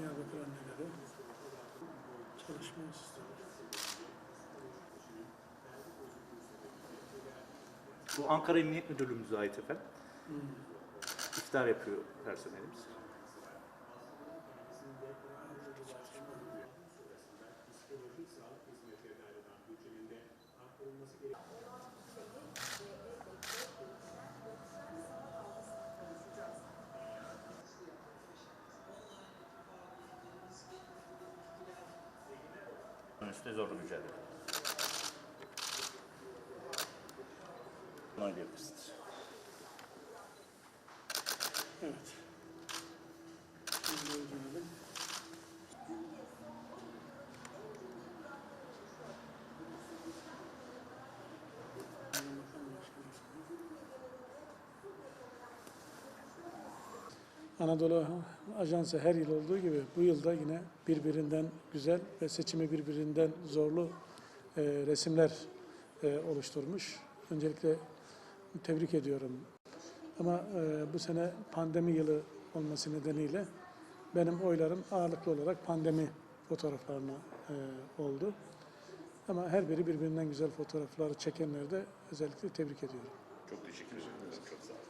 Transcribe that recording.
Diyarbakır anneleri çalışma istiyor. Bu Ankara Emniyet Müdürlüğümüze ait efendim. İftar yapıyor personelimiz. Üstte zorlu mücadele. Oynayabilirsiniz. Evet. Anadolu Ajansı her yıl olduğu gibi bu yılda yine birbirinden güzel ve seçimi birbirinden zorlu e, resimler e, oluşturmuş. Öncelikle tebrik ediyorum ama e, bu sene pandemi yılı olması nedeniyle benim oylarım ağırlıklı olarak pandemi fotoğraflarına e, oldu. Ama her biri birbirinden güzel fotoğrafları çekenleri de özellikle tebrik ediyorum. Çok teşekkür ederim. Çok sağ olun.